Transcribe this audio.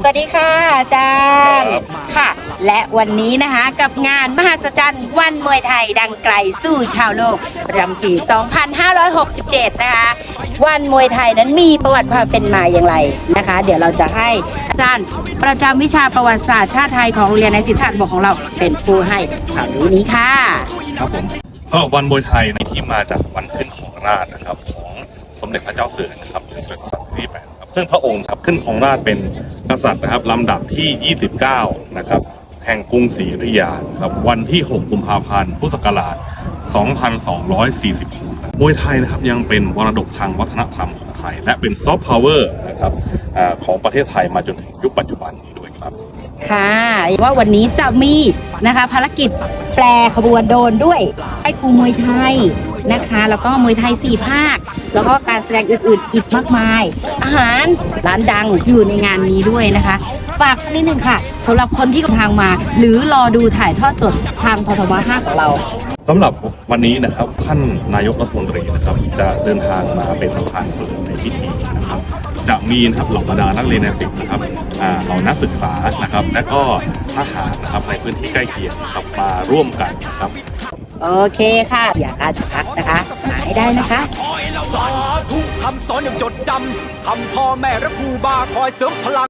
สวัสดีค่ะอาจารย์ครับค่ะ และวันนี้นะคะกับงานมหัศจรรย์วันมวยไทยดังไกลสู่ชาวโลกประจำปี 2567 นะคะ วันมวยไทยนั้นมีประวัติความเป็นมาอย่างไรนะคะ เดี๋ยวเราจะให้อาจารย์ประจำวิชาประวัติศาสตร์ชาติไทยของโรงเรียนในสิทธาบกของเราเป็นผู้ให้ความรู้นี้ค่ะ ครับผมสำหรับวันมวยไทยในที่มาจากวันขึ้นของราชย์นะครับ ของสมเด็จพระเจ้าเสือนะครับหรือสมเด็จพระสันที่แปดครับ ซึ่งพระองค์ครับขึ้นของราชเป็นกษัตริย์นะครับลำดับที่ 29 นะครับ แห่งกรุงศรีอยุธยาครับวันที่ 6 กุมภาพันธ์ พุทธศักราช 2246 มวยไทยนะครับยังเป็นมรดกทางวัฒนธรรมของไทย และเป็นซอฟต์พาวเวอร์นะครับอของประเทศไทยมาจนถึงยุคปัจจุบันนี้ด้วยครับ ค่ะว่าวันนี้จะมีนะคะภารกิจแปลขบวนโดนด้วยให้ครูมวยไทย นะคะ แล้วก็มวยไทยสี่ภาค แล้วก็การแสดงอื่นๆ อีกมากมาย อาหารร้านดังอยู่ในงานนี้ด้วยนะคะ ฝากนิดนึงค่ะสำหรับคนที่กำลังมา หรือรอดูถ่ายทอดสดทางพทบ5ของเราสำหรับวันนี้นะครับท่านนายกรัฐมนตรีนะครับจะเดินทางมาเป็นประธานเปิดในพิธีนะครับจะมีนะครับเหล่าบรรดานักเรียนในสิบนะครับเหล่านักศึกษานะครับ และก็ทหารนะครับในพื้นที่ใกล้เคียงนะครับมาร่วมกันนะครับ โอเคค่ะ อย่าราชักนะคะมายได้นะคะสาธุคำสอนอย่างจดจำคำพ่อแม่และครูบาคอยเสริมพลัง